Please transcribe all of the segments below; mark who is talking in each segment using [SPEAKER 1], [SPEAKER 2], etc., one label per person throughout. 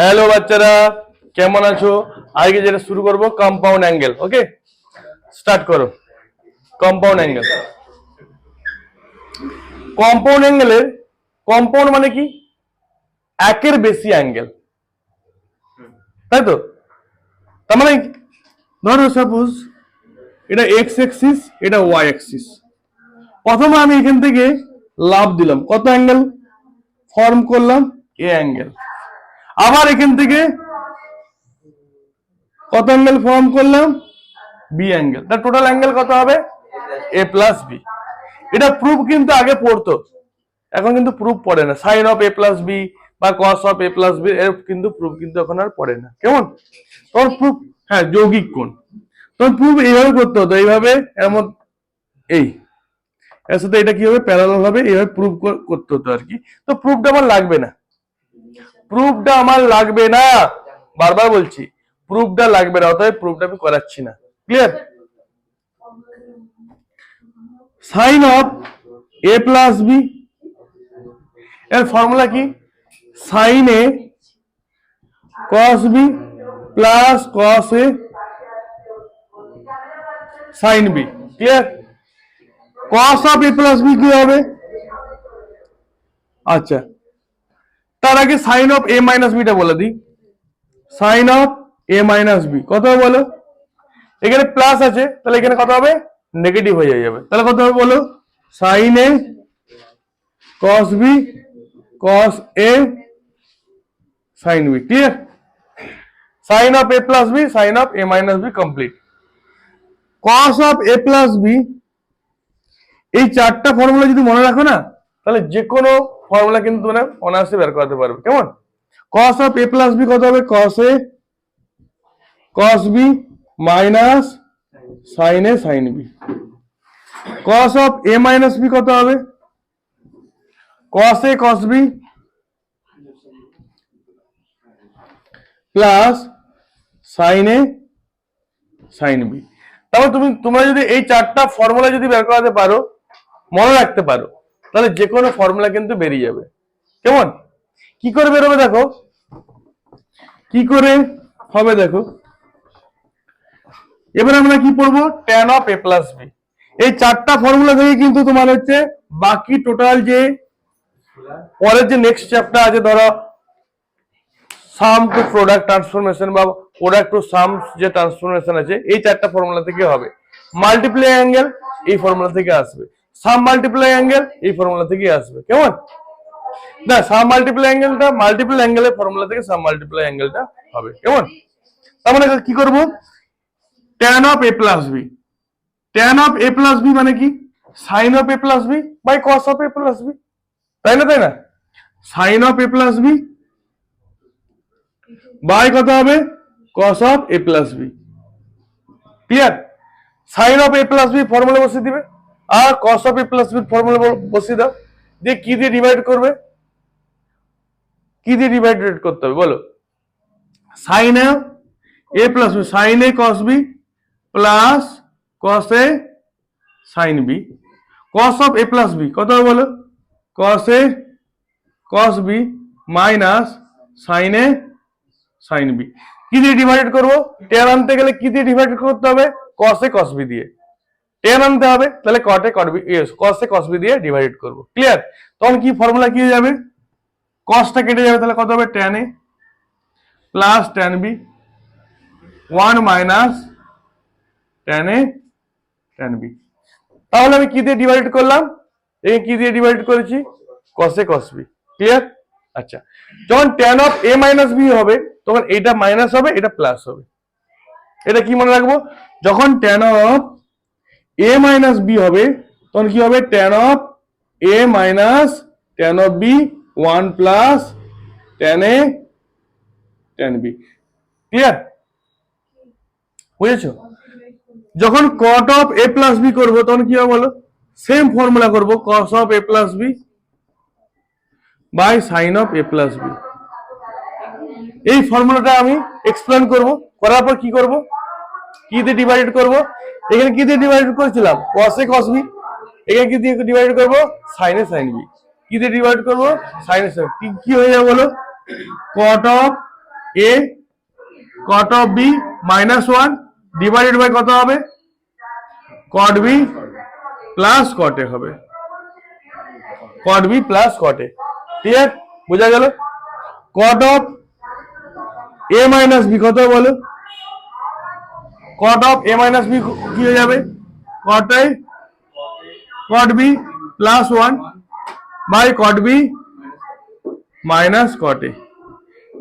[SPEAKER 1] Hello বাচ্চারা। কেমন আছো? আজকে যেটা শুরু করব কম্পাউন্ড অ্যাঙ্গেল ওকে স্টার্ট করো। কম্পাউন্ড অ্যাঙ্গেল কম্পাউন্ড অ্যাঙ্গেলের কম্পাউন্ড মানে কি? একের বেশি অ্যাঙ্গেল তাই তো? তার মানে ধরো সাপোজ এটা এক্স এক্সিস এটা ওয়াই এক্সিস প্রথমে আমি এখান থেকে লাভ দিলাম। কত অ্যাঙ্গেল ফর্ম করলাম এ অ্যাঙ্গেল আবার এখান থেকে কত অ্যাঙ্গেল ফর্ম করলাম? বি অ্যাঙ্গেল তার টোটাল অ্যাঙ্গেল কত হবে? এ প্লাস বি এটা প্রুফ কিন্তু আগে পড়তো। এখন কিন্তু প্রুফ পড়ে না। Sine of A plus B বা cos of A plus B এর কিন্তু প্রুফ কিন্তু এখন আর পড়ে না। কেমন? তোর প্রুফ হ্যাঁ যৌগিক কোণ। তোর প্রুফ এইভাবে করতে হতো। এইভাবে এমন এই। এর সাথে এটা কি হবে প্যারালাল হবে? এইভাবে প্রুফ করতে হতো আর কি। তো প্রুফটা আমার লাগবে না। প্রুফটা আমার লাগবে না। বারবার বলছি, প্রুফটা লাগবে না, অতএব প্রুফটা আমি করাচ্ছি না। Clear sine of A plus B এর ফর্মুলা কি? Sine A cos B plus cos A sine B clear cos of A plus B কি হবে? আচ্ছা। তার আগে sine of A minus beta বলে দিই। Sine of A minus B কত হবে বলো? এখানে প্লাস আছে, তাহলে এখানে কত হবে? নেগেটিভ হয়ে যাবে। তাহলে কত হবে বলো? Sine A cos B cos A sine B clear sine of A plus B sine of A minus B complete cos of A plus B এই চারটা ফর্মুলা যদি মনে রাখো না, তাহলে যে কোনো ফর্মুলা কিন্তু মানে অনার্সে বের করাতে পারবে। কেমন? Cos of A plus B কত হবে? Cos A cos B minus sine A sine B cos of A minus B কত হবে? Cos A cos B plus sine A sine B তারপর তুমি, তোমরা যদি এই চারটা ফর্মুলা যদি বের করাতে পারো, মনে রাখতে পারো তাহলে যে কোনো ফর্মুলা কিন্তু বেরিয়ে যাবে। কেমন? কি করে বেরোবে দেখো? কি করে হবে দেখো? এবার আমরা কি পড়ব? Tan of A plus B এই চারটা ফর্মুলা থেকে কিন্তু তোমার হচ্ছে বাকি টোটাল যে পরের যে নেক্সট চ্যাপ্টার আছে, ধরো সাম টু প্রোডাক্ট ট্রান্সফরমেশন বা প্রোডাক্ট টু সাম যে ট্রান্সফরমেশন আছে, এই চারটা ফর্মুলা থেকে হবে। মাল্টিপ্লাই অ্যাঙ্গেল এই ফর্মুলা থেকে আসবে। সাম মাল্টিপ্লাই অ্যাঙ্গেল এই ফর্মুলা থেকে আসবে, কেমন? না সাম মাল্টিপ্লাই অ্যাঙ্গেলটা মাল্টিপল অ্যাঙ্গেলের ফর্মুলা থেকে সাম মাল্টিপ্লাই অ্যাঙ্গেলটা হবে, কেমন? তার মানে কি করব? Tan of A plus B tan of A plus B মানে কি? Sine of A plus B by cos of A plus B তাই না তাই না? Sine of A plus B by কত হবে? Cos of A plus B clear sine of A plus B formula বসিয়ে দিবে। আর cos of A plus B formula বসিয়ে দাও। দিয়ে কি দিয়ে ডিভাইড করবে? কি দিয়ে ডিভাইডেড করতে হবে? বলো। Sine A plus B sine A cos B plus cos A sine B cos of A plus B কত হবে বলো? Cos A cos B minus sine A sine B কি দিয়ে ডিভাইড করব? টেন আনতে গেলে কি দিয়ে ডিভাইড করতে হবে? কসে কসবি দিয়ে। টেন আনতে হবে, তাহলে কটে কটবি কসে কসবি দিয়ে ডিভাইড করব। ক্লিয়ার তখন কি ফর্মুলা কি যাবে? কসটা কেটে যাবে, তাহলে কত হবে? Tan A plus tan B one minus tan A tan B তাহলে আমি কি দিয়ে ডিভাইড করলাম? এই কি দিয়ে ডিভাইড করেছি? কসে কসবি ক্লিয়ার আচ্ছা। যখন tan of A minus B হবে, তখন এটা মাইনাস হবে, এটা প্লাস হবে। এটা কি মনে রাখব? যখন tan of A minus B হবে, তখন কি হবে? Tan of A minus tan of B one plus tan A tan B clear বুঝেছ যখন cot of A plus B করব, তখন কি হবে বলো? সেম ফর্মুলা করব cos of A plus B by sine of A plus B এই ফর্মুলাটা আমি এক্সপ্লেন করব, করার পর কি করব? কি দিয়ে ডিভাইড করব? এখানে কি দিয়ে ডিভাইড করেছিলাম? এ cos বি এখানে কি দিয়ে ডিভাইড করব? এ sin বি কি দিয়ে ডিভাইড করব? এ sin কি হয়ে যাবে বলো? cot of A cot of B minus one divided by কত হবে? কট বি প্লাস কটে হবে। কট বি প্লাস কটে ঠিক আছে বোঝা গেল? Cot of A minus B কত বলো? Cot of A minus B কি হয়ে যাবে? Cot A cot B plus one by cot B minus cot A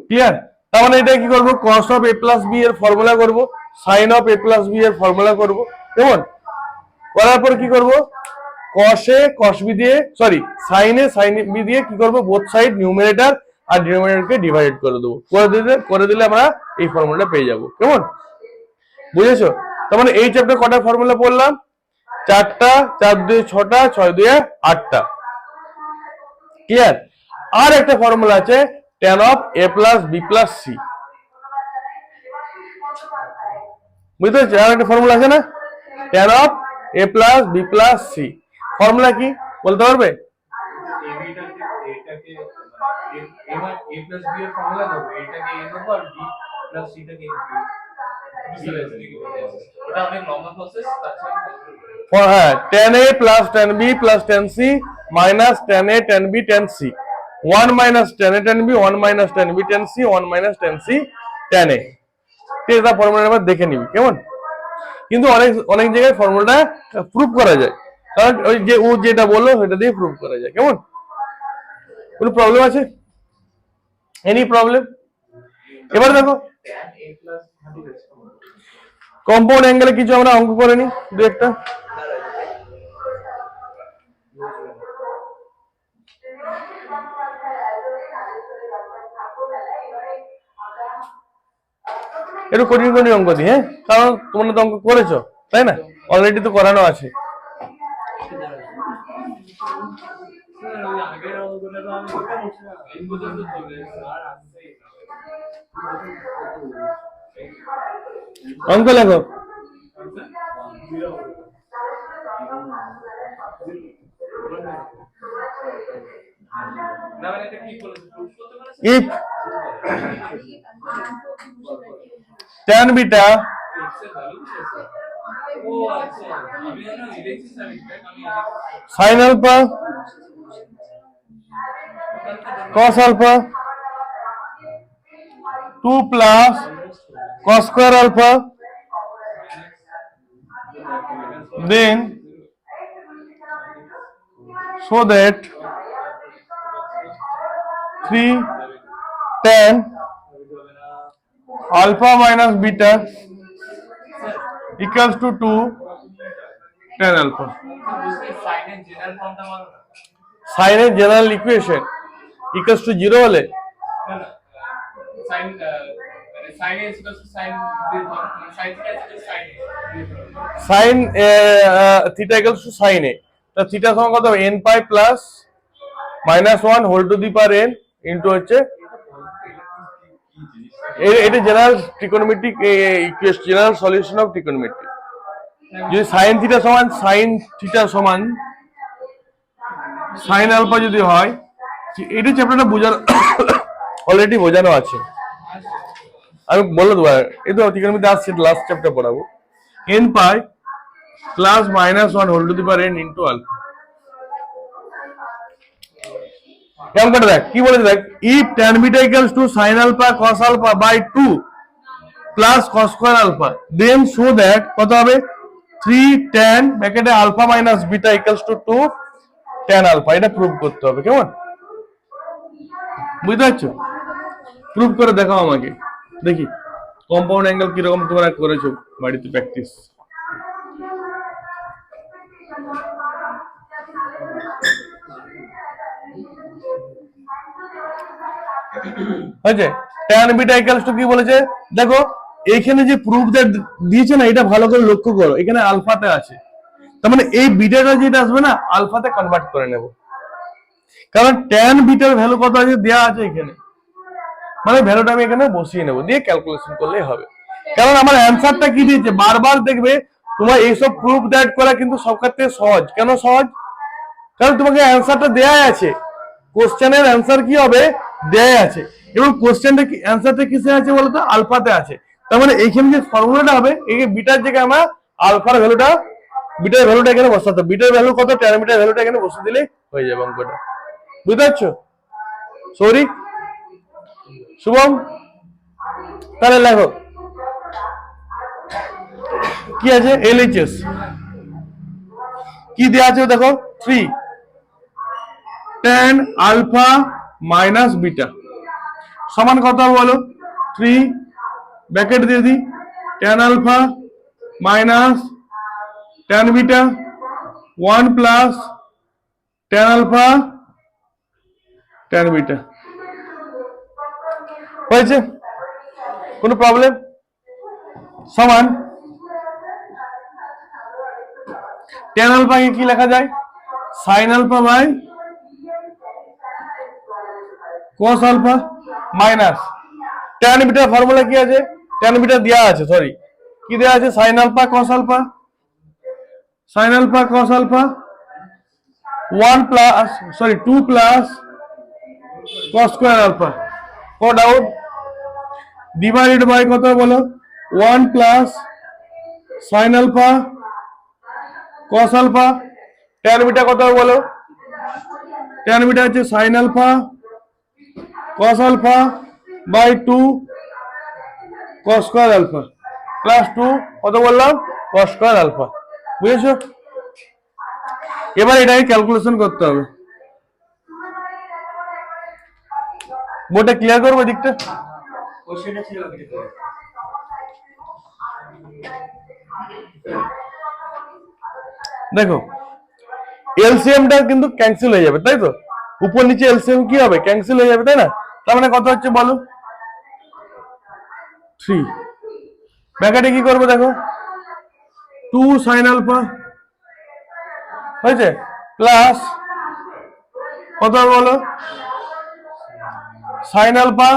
[SPEAKER 1] clear তার মানে এটা কি করব? Cos of A plus B এর ফর্মুলা করব sine of A plus B এর ফর্মুলা করব কেমন করার পর কি করব? করব কসে কস বি দিয়ে সরি সাইনে সাইন বি দিয়ে কি করব? বোথ সাইড নিউমারেটর আর ডিনোমিনেটরকে ডিভাইড করে দেবো। করে দিলে করে দিলে আমরা এই ফর্মুলাটা পেয়ে যাব। কেমন? বুঝেছ? তার মানে এই চ্যাপ্টার কটা ফর্মুলা পড়লাম চারটা, চার দুই ছটা, ছয় দুই আটটা। ক্লিয়ার আর একটা ফর্মুলা আছে tan of A plus B plus C বুঝতে পারছি? আর একটা ফর্মুলা আছে না? Tan of A plus B plus C formula কি? বলতে পারবে?
[SPEAKER 2] এটাকে
[SPEAKER 1] হ্যাঁ tan A plus tan B plus tan C minus tan A tan B tan C one minus tan A tan B one minus tan B tan C one minus tan C tan A ঠিক আছে formula এবার দেখে নিবি কেমন? কিন্তু অনেক অনেক জায়গায় ফর্মুলাটা প্রুফ করা যায়। কারণ ওই যে ও যেটা বলল সেটা দিয়ে প্রুফ করা যায় কেমন? কোনো প্রবলেম আছে? এনি প্রবলেম এবার দেখো
[SPEAKER 2] tan a প্লাস হান্ড্রেড আছে
[SPEAKER 1] কম্পাউন্ড অ্যাঙ্গেলে কিছু আমরা অঙ্ক করে নি, দু একটা। একটু কঠিন কঠিন অঙ্ক দিই হ্যাঁ? কারণ তোমরা তো অঙ্ক করেছ, তাই না? অলরেডি তো করানো আছে।
[SPEAKER 2] তো আমি এই পর্যন্ত চলে এসেছি, আর আসছেই না।
[SPEAKER 1] অঙ্ক লেখো
[SPEAKER 2] না মানে
[SPEAKER 1] cos alpha 2 plus cos square alpha then so that 3 tan alpha minus beta equals to 2 tan alpha
[SPEAKER 2] সাইনের জেনারেল ফর্মটা মানো না
[SPEAKER 1] sin এর general equation equals to zero হলে
[SPEAKER 2] না না
[SPEAKER 1] sine theta equals to sine A. তা থিটা সমান কত n pi plus minus one whole to the power n into হচ্ছে এটা general trigonometric general solution of trigonometry যদি সাইন থিটা সমান সাইন থিটা সমান সাইন আলফা যদি হয়, এটি চ্যাপ্টারটা বোঝানো অলরেডি বোঝানো আছে। আমি বলে দেবো এই তো ট্রিকোনোমেট্রি আসছে লাস্ট চ্যাপ্টার পড়াবো। N pi plus minus one whole to the power n into alpha কেমন করে দেখ, কি বলেছে দেখ? If tan beta equals to sin alpha cos alpha by 2 plus cos square alpha then show that কত হবে? 3 tan ব্র্যাকেটে alpha minus beta equals to 2 tan alpha এটা প্রুভ করতে হবে, কেমন? বুঝতে পারছ? প্রুভ করে দেখাও আমাকে। দেখি কম্পাউন্ড অ্যাঙ্গেল কীরকম তোমরা করেছ বাড়িতে প্র্যাকটিস হয়েছে? tan বিটা ইকুয়ালস টু কি বলেছে? দেখো এখানে যে প্রুফ দিয়েছে না, এটা ভালো করে লক্ষ্য করো, এখানে আলফাতে আছে। তার মানে এই বিটাটা যেটা আসবে না আলফাতে কনভার্ট করে নেব। কারণ ট্যান বিটার ভ্যালু কত আছে? দেয়া আছে এখানে। মানে ভ্যালুটা আমি এখানে বসিয়ে নেব, দিয়ে ক্যালকুলেশন করলেই হবে। কারণ আমার অ্যান্সারটা কি দিয়েছে? বারবার দেখবে, তোমার এইসব প্রুফ দ্যাট করা কিন্তু সব ক্ষেত্রে সহজ। কেন সহজ? কারণ তোমাকে অ্যান্সারটা দেয়াই আছে। কোশ্চেনের অ্যান্সার কি হবে? দেয়াই আছে। এবং কোশ্চেনটা কি অ্যান্সারটা কিসে আছে বলতো আলফাতে আছে। তার মানে এইখানে যে ফর্মুলাটা হবে, এই বিটার জায়গায় আমরা আলফার ভ্যালুটা বিটার ভ্যালুটা এখানে বসাতে বিটার ভ্যালু কত? টেন বিটার ভ্যালুটা এখানে বসে দিলেই হয়ে যাবে অঙ্কটা। বুঝতে পারছ? সৌরিক শুভম, তাহলে লেখো কি আছে? এলএইচএস কি দেওয়া আছে দেখো? Three tan alpha minus beta সমান কথা বলো? থ্রি ব্যাকেট দিয়ে দিই। Tan alpha minus tan beta one plus tan alpha tan beta হয়েছে? কোনো প্রবলেম সমান। টেন আলফাকে কি লেখা যায়? Sine alpha by cos alpha minus tan বিটার ফর্মুলা কি আছে? tan বিটা দেয়া আছে সরি কি দেয়া আছে? sin alpha cos alpha sin alpha cos alpha 1 plus sorry 2 plus cos square alpha code out divided by কত বলো? One plus sin alpha cos alpha tan beta কত বলো? Tan বিটা হচ্ছে sin alpha cos alpha by 2 cos square alpha plus 2 কত বললাম? Cos square alpha বুঝেছ? এবার এটাকে ক্যালকুলেশন করতে হবে। বোর্ডটা ক্লিয়ার করব দিকটা?
[SPEAKER 2] কোশ্চেনটা ছিল কিছু
[SPEAKER 1] দেখো এলসিএমটা কিন্তু ক্যান্সেল হয়ে যাবে, তাই তো? উপর নিচে এলসিএম কি হবে? ক্যান্সেল হয়ে যাবে, তাই না? তার মানে কত হচ্ছে বলো। থ্রি ব্যাকেটে কি করব দেখো? টু সাইন আলফা হয়েছে? প্লাস কত বলো? Sine alpha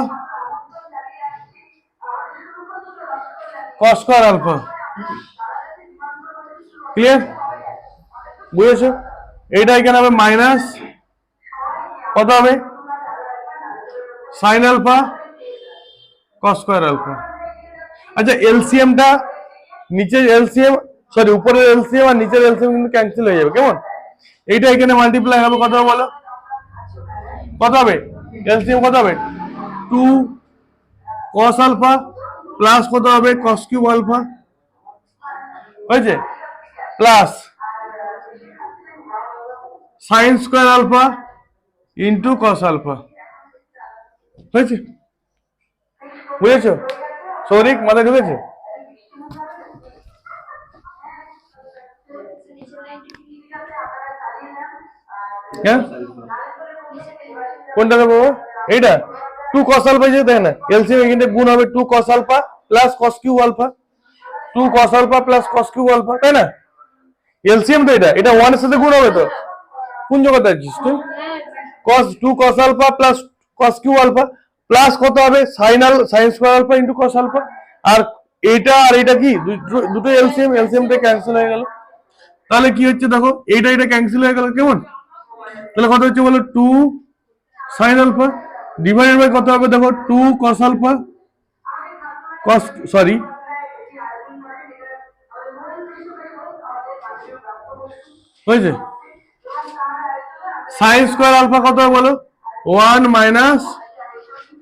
[SPEAKER 1] cos square alpha clear বুঝেছ এইটা এখানে হবে মাইনাস কত হবে sine alpha cos square alpha আচ্ছা এলসিএমটা নিচের এলসিএম সরি উপরের এলসিএম আর নিচের এলসিএম কিন্তু ক্যান্সেল হয়ে যাবে, কেমন? এইটা এখানে মাল্টিপ্লাই হবে, কত বলো? কত হবে? এলসিএম কত হবে? টু কস আলফা প্লাস কত হবে? কস কিউব আলফা হয়েছে? Plus sine square alpha into cos alpha হয়েছে? বুঝেছ? সৌরিক মাথায় ঢুকেছে? হ্যাঁ? কোনটা দেবো এইটা? টু কস আলফা যে দেখে না এলসিএম এখানে গুণ হবে two cos alpha plus cos cube alpha two cos alpha plus cos cube alpha তাই না এলসিএম তো এটা এটা ওয়ানের সাথে গুণ হবে তো কোন জগতে আছিস তুই cos 2 cos alpha plus cos q alpha plus কত হবে sin al sin square alpha into cos alpha আর এটা আর এটা কি দুটো- এলসিএম এলসিএম টা ক্যান্সেল হয়ে গেল তাহলে কি হচ্ছে দেখো এইটা এটা ক্যান্সেল হয়ে গেল কেমন তাহলে কত হচ্ছে বলো 2 sin আলফা ডিভাইডেড বাই কত হবে দেখো? 2 cos আলফা cos সরি হয়েছে? সাইন স্কোয়ার আলফা কত বলো? One minus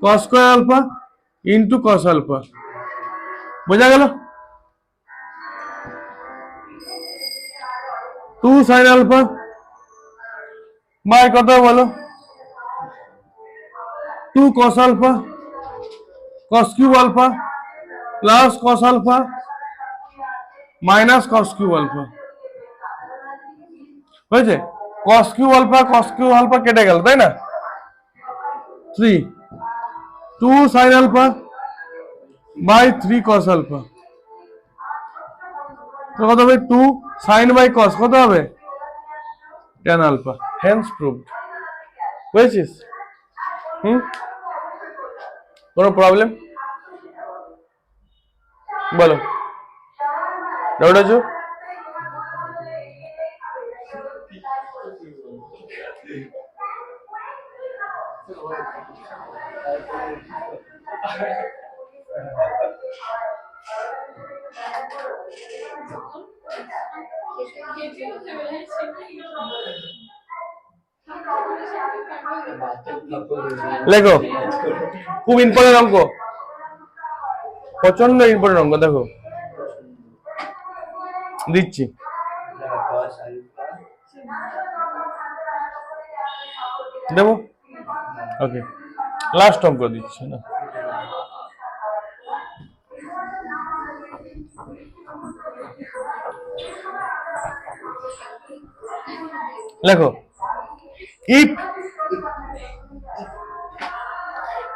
[SPEAKER 1] cos square alpha into cos alpha বোঝা গেল? টু সাইন আলফা বাই কত বলো? Two cos alpha cos cube alpha plus cos alpha minus cos cube alpha হয়েছে cos cube alpha cos cube alpha কেটে গেল তাই না three two sine alpha by three cos alpha তো কত হবে টু সাইন বাই কস কত হবে টেন আলফা হ্যান্স প্রুভড বুঝেছিস হুম কোনো প্রবলেম বলো ডাউট আছো
[SPEAKER 2] Thank you.
[SPEAKER 1] লেখো। খুব ইম্পর্টেন্ট অঙ্ক। প্রচণ্ড ইম্পর্টেন্ট অঙ্ক, দেখো। দিচ্ছি। দেবো? ওকে। লাস্ট অঙ্ক দিচ্ছি, না? লেখো। If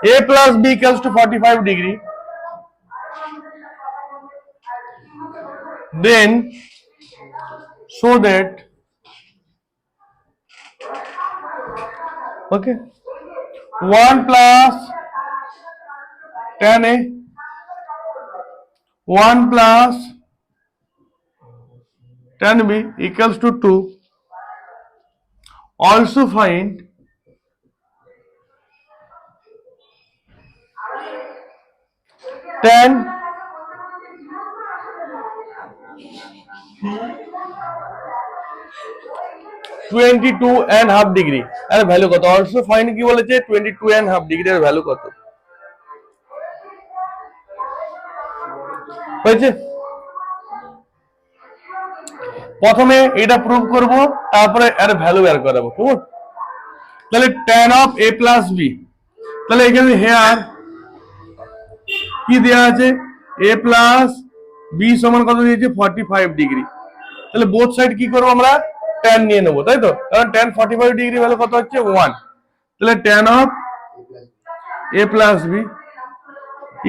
[SPEAKER 1] a plus b equals to 45 degree. Then so that. Okay. 1 plus tan a. 1 plus tan b equals to 2 also find tan twenty two and half degree আরে ভ্যালু কত? অলসো ফাইন কি বলেছে? Twenty two and half degree এর value কত? হয়েছে? প্রথমে এটা prove করব, তারপরে এর ভ্যালু বের করাবো ঠিক তাহলে tan of a plus b তাহলে এখানে হেয়ার কি দেওয়া আছে? এ প্লাস বি সমান কত দিয়েছে? ফর্টি ফাইভ ডিগ্রি তাহলে বোথ সাইড কি করব আমরা? ট্যান নিয়ে নেব, তাই তো? কারণ tan forty five degree value কত হচ্ছে? ওয়ান তাহলে tan of a plus b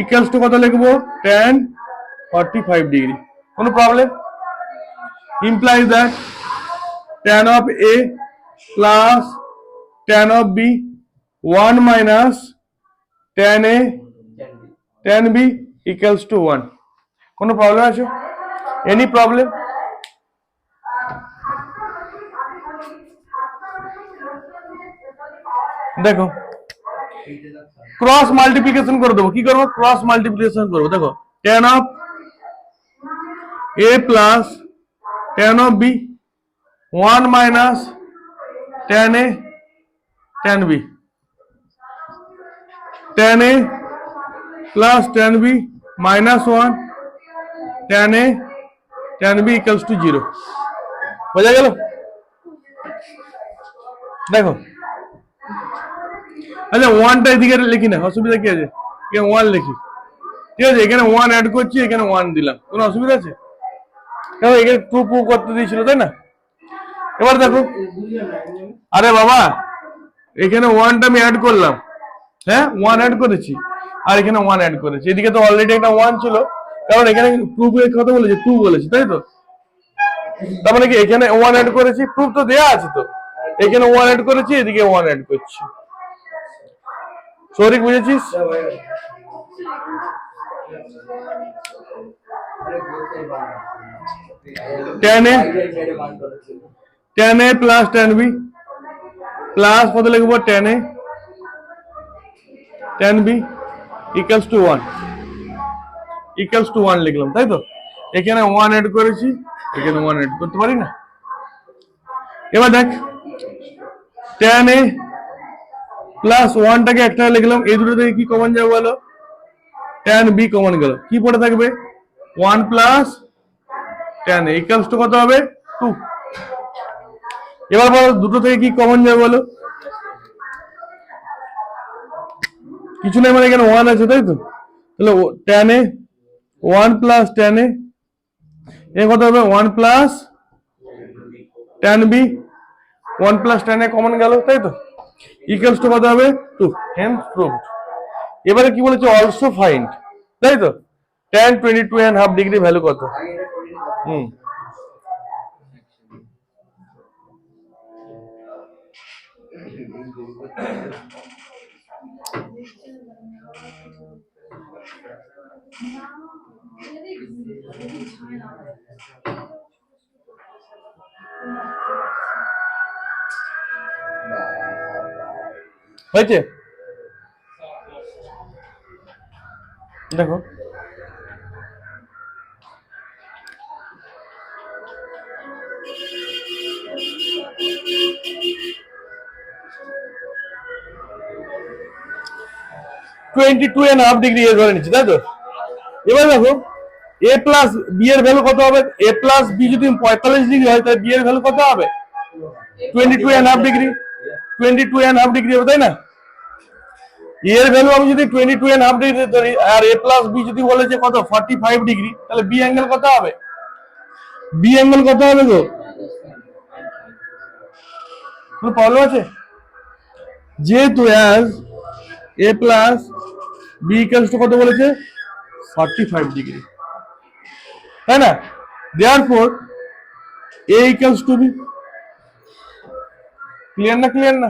[SPEAKER 1] equals to কত লিখব? ট্যান ফর্টি ফাইভ ডিগ্রি কোনো problem implies that tan of a plus tan of b one minus tan a tan b equals to 1 কোনো problem আছে? Any problem দেখো cross multiplication করে দেবো। কি করব? ক্রস মাল্টিপ্লিকেশন করব। দেখো, tan of a plus tan of b 1 minus tan a, tan b tan a plus tan b minus 1 tan a, tan b equals to 0 বোঝা গেল? দেখো। আচ্ছা ওয়ানটা এদিকে লিখি না, অসুবিধা কি আছে? এখানে ওয়ান লিখি। ঠিক আছে, এখানে ওয়ান অ্যাড করছি, এখানে ওয়ান দিলাম। কোনো অসুবিধা আছে? কেন এখানে টু টু করতে দিয়েছিল, তাই না? এবার দেখো। আরে বাবা, এখানে ওয়ানটা আমি অ্যাড করলাম। হ্যাঁ ওয়ান অ্যাড করেছি। আর এখানে ওয়ান অ্যাড করেছি। এদিকে তো অলরেডি একটা ওয়ান ছিল। কারণ এখানে প্রুফ এর কথা বলেছে টু বলেছি, তাই তো? তার মানে কি, এখানে ওয়ান অ্যাড করেছি প্রুফ তো দেয়া আছে তো। এখানে ওয়ান অ্যাড করেছি, এদিকে ওয়ান অ্যাড করছি। সৌরিক বুঝেছিস? Tan a tan a plus tan b plus কত লিখব? Tan a tan b equals to one equals to one লিখলাম, তাই তো? এখানে ওয়ান এড করেছি, এখানে ওয়ান এড করতে পারি না? এবার দেখ টেন এ প্লাস ওয়ানটাকে একটা লিখলাম, এই দুটো থেকে কি কমন যাবে বলো? টেন বি কমন গেল। কি পড়ে থাকবে? One plus tan equals to কত হবে? টু এবার বলো, দুটো থেকে কি কমন যাবে বলো? কিছু নেই মানে এখানে ওয়ান আছে তাই তো তাহলে tan a one plus tan a a কত হবে? One plus tan b one plus tan a common গেল তাই তো ইকুয়ালস টু কত হবে? টু হেন্স প্রুভড এবারে কি বলেছে? অলসো ফাইন্ড তাই তো tan twenty two and half degree value কত? হুম। হয়েছে দেখো twenty two and half degree ধরে নিচ্ছি তাই তো এবার দেখো এ প্লাস বি এর ভ্যালু কত হবে? এ প্লাস বি যদি পঁয়তাল্লিশ ডিগ্রি হয়, তাহলে বি এর ভ্যালু কত হবে? Twenty two and half degree twenty two and half degree হবে, তাই না? এর ভ্যালু আমি যদি twenty two and half degree ধরি, আর এ প্লাস বি যদি বলে যে কত? ফর্টি ফাইভ ডিগ্রি তাহলে বি অ্যাঙ্গেল কত হবে? বি অ্যাঙ্গেল কত হবে গো? কোনো প্রবলেম আছে? যেহেতু as a plus b equals কত বলেছে? ফর্টি ফাইভ ডিগ্রি তাই না for a equals to b clear না ক্লিয়ার না?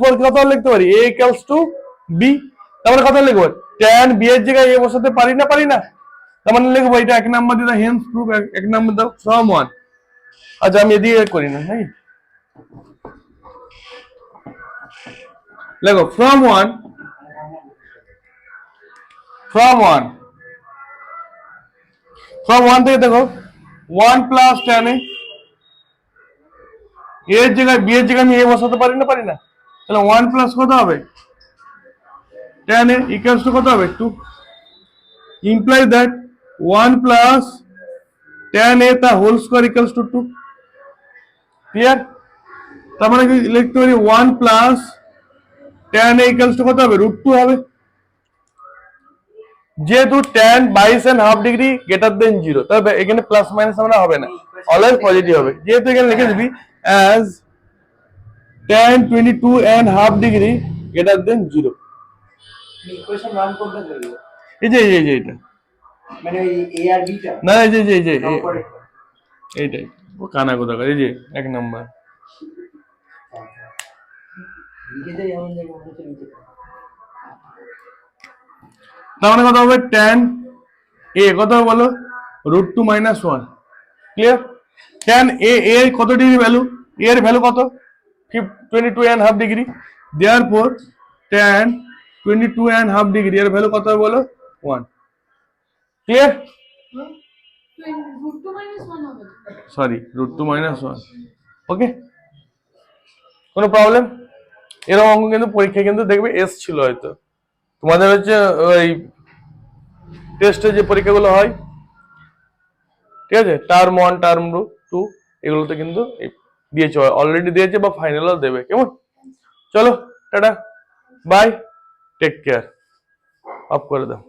[SPEAKER 1] ফোর কত লিখতে পারি? এ ইকালস টু বি তারপরে কত লিখব? ট্যান বি এর জায়গায় এ বসাতে পারি না পারি না? তার মানে লিখব এটা এক নাম্বার দিয়ে হেন্স প্রুফ এক নাম্বার দাও ফ্রম ওয়ান আচ্ছা আমি এদিকে করি না নাকি দেখো from one from one from one থেকে দেখো ওয়ান প্লাস টেন এর জায়গায় বি এর জায়গায় আমি এ বসাতে পারি না পারি না? তাহলে ওয়ান প্লাস কত হবে? টেন এ ইকুয়ালস টু কত হবে? Two implies that one plus tan a তা whole square equals to two clear তার মানে লিখতে পারি one plus tan a equals to কত হবে? রুট টু হবে। যেহেতু টেন বাইশ and half degree greater than zero তবে এখানে প্লাস মাইনাস আমরা হবে না। অলওয়েজ পজিটিভ হবে। যেহেতু এখানে লিখে দিবি as tan twenty two and half
[SPEAKER 3] degree greater than zero
[SPEAKER 1] এই যে এই যে, এই যে এটা
[SPEAKER 3] মানে এ আর বিটা
[SPEAKER 1] না এই যে এই যে এই যে এই- এইটাই। ও কানা কোথাকার। এই যে এক নম্বর।
[SPEAKER 3] লিখে দেয় এমন জায়গায় হচ্ছে নিচে
[SPEAKER 1] তার মানে কত হবে? টেন এ কত হবে বলো? Root two minus one clear tan a এর কত ডিগ্রি ভ্যালু এর ভ্যালু কত? Twenty two and half degree দেওয়ার পর tan twenty two and half degree এর ভ্যালু কত হবে বলো? ওয়ান ক্লিয়ার
[SPEAKER 4] root 2 minus 1 হবে।
[SPEAKER 1] Sorry root two minus one okay কোনো প্রবলেম এরকম অঙ্ক কিন্তু পরীক্ষায় কিন্তু দেখবে এস ছিল হয়তো। তোমাদের হচ্ছে ওই টেস্টে যে পরীক্ষাগুলো হয়, ঠিক আছে? টার্ম ওয়ান টার্ম টু এগুলোতে কিন্তু দিয়েছে অলরেডি দিয়েছে বা ফাইনালও দেবে, কেমন? চলো, ta ta bye take care off করে দাও।